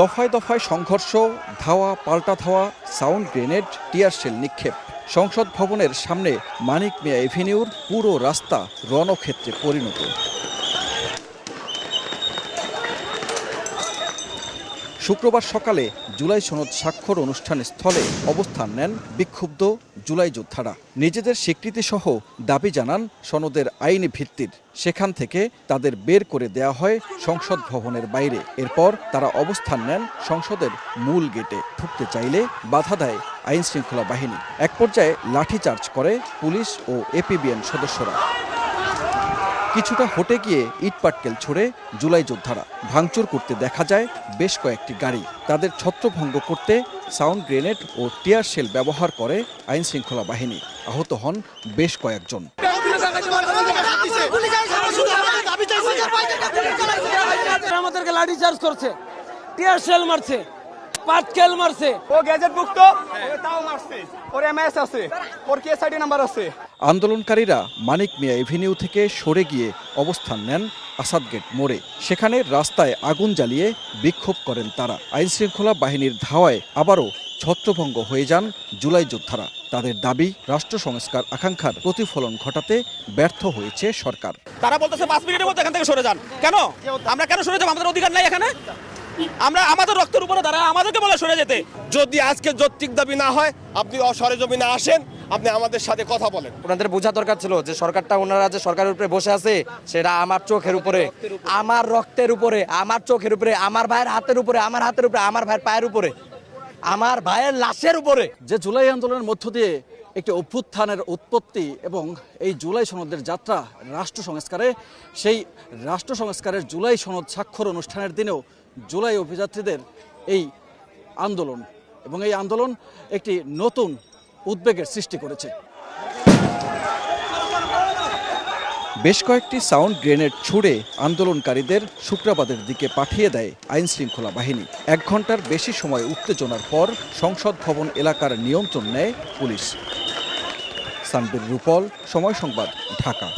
দফায় দফায় সংঘর্ষ, ধাওয়া, পাল্টা ধাওয়া, সাউন্ড গ্রেনেড, টিয়ার শেল নিক্ষেপ। সংসদ ভবনের সামনে মানিক মিয়া এভিনিউর পুরো রাস্তা রণক্ষেত্রে পরিণত। শুক্রবার সকালে জুলাই সনদ স্বাক্ষর অনুষ্ঠান স্থলে অবস্থান নেন বিক্ষুব্ধ জুলাই যোদ্ধারা। নিজেদের স্বীকৃতি সহ দাবি জানান সনদের আইনি ভিত্তির। সেখান থেকে তাদের বের করে দেয়া হয় সংসদ ভবনের বাইরে। এরপর তারা অবস্থান নেন সংসদের মূল গেটে। ঢুকতে চাইলে বাধা দেয় আইন শৃঙ্খলা বাহিনী। এক পর্যায়ে লাঠিচার্জ করে পুলিশ ও এপিবিএন সদস্যরা। কিছুটা হটে গিয়ে ইটপাটকেল ছুড়ে জুলাই যোদ্ধারা ভাঙচুর করতে দেখা যায় বেশ কয়েকটি গাড়ি। তাদের ছত্রভঙ্গ করতে সাউন্ড গ্রেনেড ও টিয়ার শেল ব্যবহার করে আইন শৃঙ্খলা বাহিনী। আহত হন বেশ কয়েকজন। আমাদেরকে লাঠি চার্জ করছে, টিয়ার শেল মারছে। পাটকেল মারছে। ও গ্যাজেট মুক্ত? ও তাও মারছে। ওর এমএস আছে। ওর কেএসআইডি নাম্বার আছে। আন্দোলনকারীরা মানিক মিয়া এভিনিউ থেকে সরে গিয়ে অবস্থান নেন আসাদ গেট মোড়ে। সেখানে রাস্তায় আগুন জ্বালিয়ে বিক্ষোভ করেন তারা। আইনশৃঙ্খলা বাহিনীর ধাওয়ায় আবারও ছত্রভঙ্গ হয়ে যান জুলাই যোদ্ধারা। তাদের দাবি রাষ্ট্র সংস্কার আকাঙ্ক্ষার প্রতিফলন ঘটাতে ব্যর্থ হয়েছে সরকার। তারা বলতেছে পাঁচ মিনিটের মধ্যে এখান থেকে সরে যান। কেন? আমরা কেন সরে যাব? আমাদের অধিকার নাই এখানে? আমরা আমাদের রক্তের উপরে দাঁড়ায় আমাদেরকে বলে সরে যেতে। যদি আজকে যৌক্তিক দাবি না হয় আপনি সরেজমিনে আসেন আপনি আমাদের সাথে কথা বলেন। ওনাদের বোঝা দরকার ছিল যে সরকারটা ওনারা যে সরকারের উপরে বসে আছে সেটা আমার চোখের উপরে আমার রক্তের উপরে আমার চোখের উপরে আমার ভাইয়ের হাতের উপরে আমার হাতের উপরে আমার ভাইয়ের পায়ের উপরে আমার ভাইয়ের লাশের উপরে। যে জুলাই আন্দোলনের মধ্য দিয়ে একটি অভ্যুত্থানের উৎপত্তি এবং এই জুলাই সনদের যাত্রা রাষ্ট্র সংস্কারে সেই রাষ্ট্র সংস্কারের জুলাই সনদ স্বাক্ষর অনুষ্ঠানের দিনেও জুলাই অভিযাত্রীদের এই আন্দোলন এবং এই আন্দোলন একটি নতুন উদ্বেগের সৃষ্টি করেছে। বেশ কয়েকটি সাউন্ড গ্রেনেড ছুড়ে আন্দোলনকারীদের শুক্রাবাদের দিকে পাঠিয়ে দেয় আইন শৃঙ্খলা বাহিনী। এক ঘণ্টার বেশি সময় উত্তেজনার পর সংসদ ভবন এলাকার নিয়ন্ত্রণ নেয় পুলিশ। সানবির রূপল, সময় সংবাদ, ঢাকা।